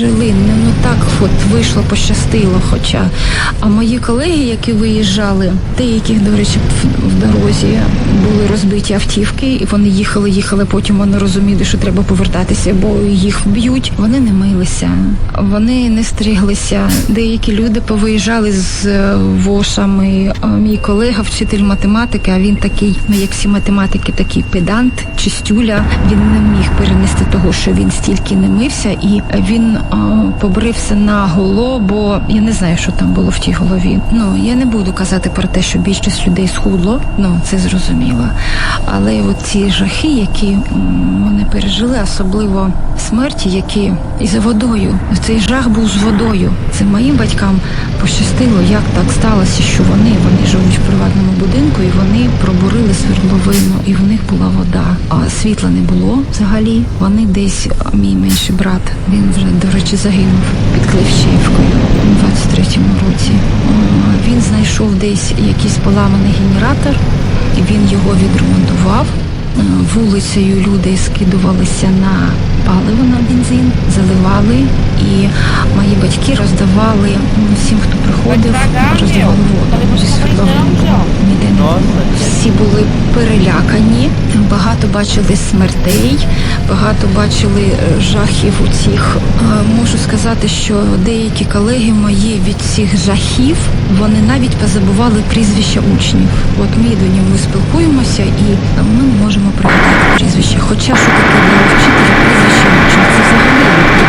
пережили. Так от вийшло, пощастило. Хоча а мої колеги, які виїжджали, деяких, до речі, в, дорозі були розбиті автівки, і вони їхали, їхали. Потім вони розуміли, що треба повертатися, бо їх б'ють. Вони не милися, вони не стриглися. Деякі люди повиїжджали з е, вошами. Мій колега, вчитель математики, а він такий, ну як всі математики, такий педант, чистюля. Він не міг перенести того, що він стільки не мився, і він а, побрився на голо, бо я не знаю, що там було в тій голові. Ну я не буду казати про те, що більшість людей схудло. Ну це зрозуміло. Але от ці жахи, які вони пережили, особливо смерті, які і за водою. Цей жах був з водою. Це моїм батькам пощастило, як так сталося, що вони, вони живуть в приватному будинку, і вони пробурили свердловину, і в них була вода. А світла не було взагалі. Вони десь, мій менший брат, він вже, до речі, загинув під Клевщеївкою у 23-му році. Він знайшов десь якийсь поламаний генератор, він його відремонтував. Е, Вулицею люди скидувалися на паливо на бензин, заливали, і мої батьки роздавали всім, хто приходив, роздавали воду зі свердловин. Всі були перелякані, багато бачили смертей, багато бачили е, жахів у цих. Е, Можу сказати, що деякі колеги мої від цих жахів вони навіть позабували прізвища учнів. От ми до нього спілкуємося і ми можемо пригадати прізвище. Хоча що таке для вчителя прізвище учня? Це взагалі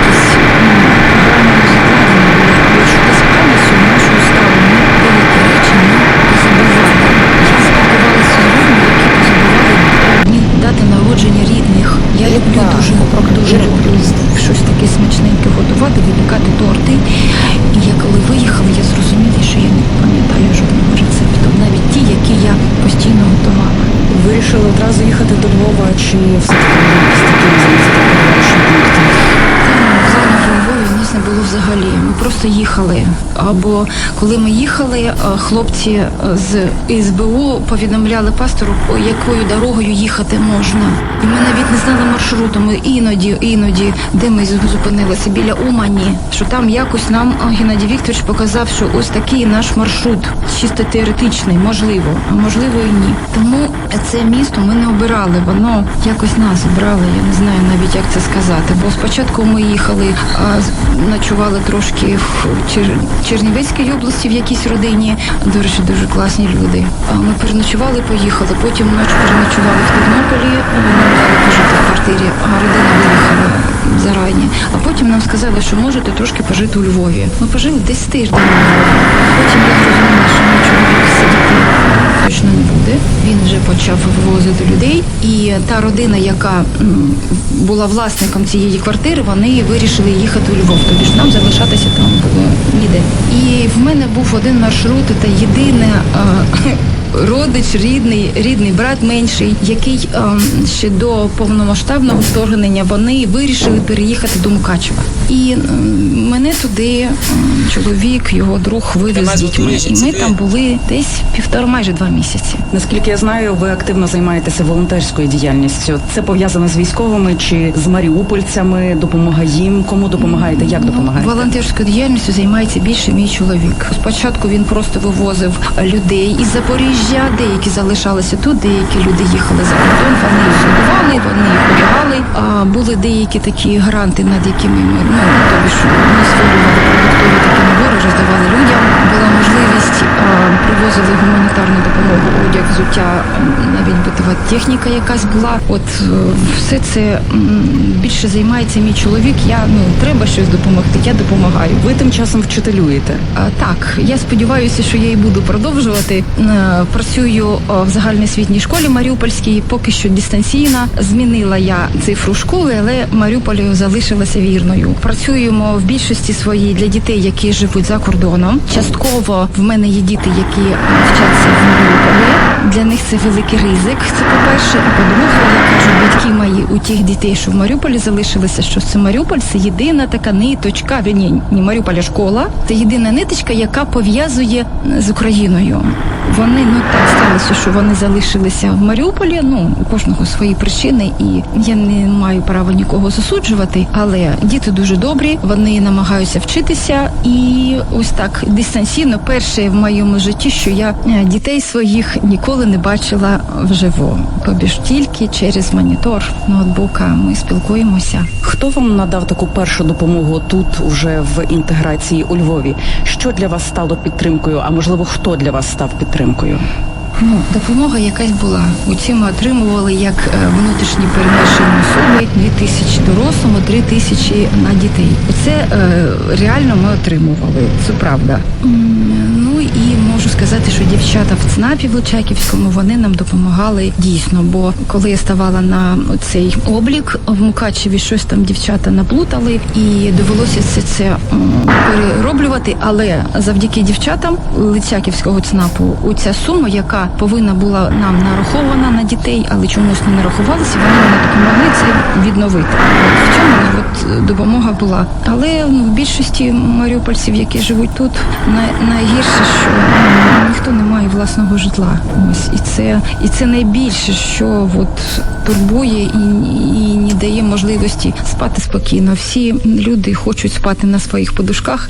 дуже дуже люблю щось таке смачненьке готувати, випікати торти. І я коли виїхала, я зрозуміла, що я не пам'ятаю жодного рецепту, навіть ті, які я постійно готувала. Вирішили одразу їхати до Львова, чи все-таки з таким взагалі. Ми просто їхали. Або коли ми їхали, е, хлопці е, з СБУ повідомляли пастору, якою дорогою їхати можна. І ми навіть не знали маршруту. Ми іноді, іноді, де ми зупинилися біля Умані, що там якось нам е, Геннадій Вікторович показав, що ось такий наш маршрут, чисто теоретичний, можливо, а можливо і ні. Тому це місто ми не обирали, воно якось нас обрало. Я не знаю навіть як це сказати. Бо спочатку ми їхали, а, з- ночували трошки в Чер... Чернівецькій області в якійсь родині. До речі, дуже класні люди. А ми переночували, поїхали. Потім ночі переночували в Тернополі. Нам дали пожити в квартирі, а родина виїхала зарані. А потім нам сказали, що можете трошки пожити у Львові. Ми пожили десь тиждень. Потім я зрозуміла, що мій чоловік сидіти точно не буде. Він вже почав вивозити людей. І та родина, яка була власником цієї квартири, вони вирішили їхати у Львов. Тобі ж нам залишатися там було ніде. І в мене був один маршрут, та єдине. е, Родич, рідний, рідний брат менший, який ем, ще до повномасштабного вторгнення вони вирішили переїхати до Мукачева. І мене туди чоловік, його друг вивез з дітьми. І ми там були десь півтора, майже два місяці. Наскільки я знаю, ви активно займаєтеся волонтерською діяльністю. Це пов'язано з військовими чи з маріупольцями? Допомога їм? Кому допомагаєте? Як допомагаєте? Волонтерською діяльністю займається більше мій чоловік. Спочатку він просто вивозив людей із Запоріжжя, деякі залишалися тут, деякі люди їхали за кордон, вони. Були деякі такі гранти, над якими ми ну тобі ж ми створювали продуктові такі набори, роздавали людям. Була можливість а, привозили гуманітарну допомогу, одяг, м, навіть битова техніка якась була. От е, все це більше займається мій чоловік. Я ну треба щось допомогти. Я допомагаю. Ви тим часом вчителюєте. А, Так, я сподіваюся, що я і буду продовжувати. Е, Працюю в загальноосвітній школі Маріупольській, поки що дистанційно. Змінила я цифру школи, але Маріуполю залишилася вірною. Працюємо в більшості своїй для дітей, які живуть за кордоном. Частково в мене є діти, які е, вчаться в Маріуполі. Для них це великий ризик. Це по-перше, а по-друге, я кажу, батьки мої у тих дітей, що в Маріуполі залишилися, що це Маріуполь це єдина така ниточка. Ні, ні Маріуполя школа. Це єдина ниточка, яка пов'язує з Україною. Вони ну так сталося, що вони залишилися в Маріуполі. Ну у кожного свої причини, і я не маю права нікого засуджувати. Але діти дуже добрі, вони намагаються вчитися, і ось так дистанційно. Перше в моєму житті, що я е, дітей своїх ніколи не бачила вживо. Побіж тільки через монітор ноутбука. Ми спілкуємося. Хто вам надав таку першу допомогу тут, уже в інтеграції у Львові? Що для вас стало підтримкою? А можливо, хто для вас став підтримкою? Ну, допомога якась була. У ці ми отримували як е, внутрішні переміщені особи 2 тисячі дорослому, 3 тисячі на дітей. Це е, реально ми отримували. Це правда. Сказати, що дівчата в ЦНАПі в Личаківському вони нам допомагали дійсно. Бо коли я ставала на цей облік в Мукачеві, щось там дівчата наплутали, і довелося це, це перероблювати. Але завдяки дівчатам Лицяківського ЦНАПу, у ця сума, яка повинна була нам нарахована на дітей, але чомусь не нарахувалася, вони нам допомогли це відновити. От в цьому от допомога була. Але ну, в більшості маріупольців, які живуть тут, най- найгірше, що ніхто не має власного житла. Ось і це і це найбільше, що от турбує і, і не дає можливості спати спокійно. Всі люди хочуть спати на своїх подушках.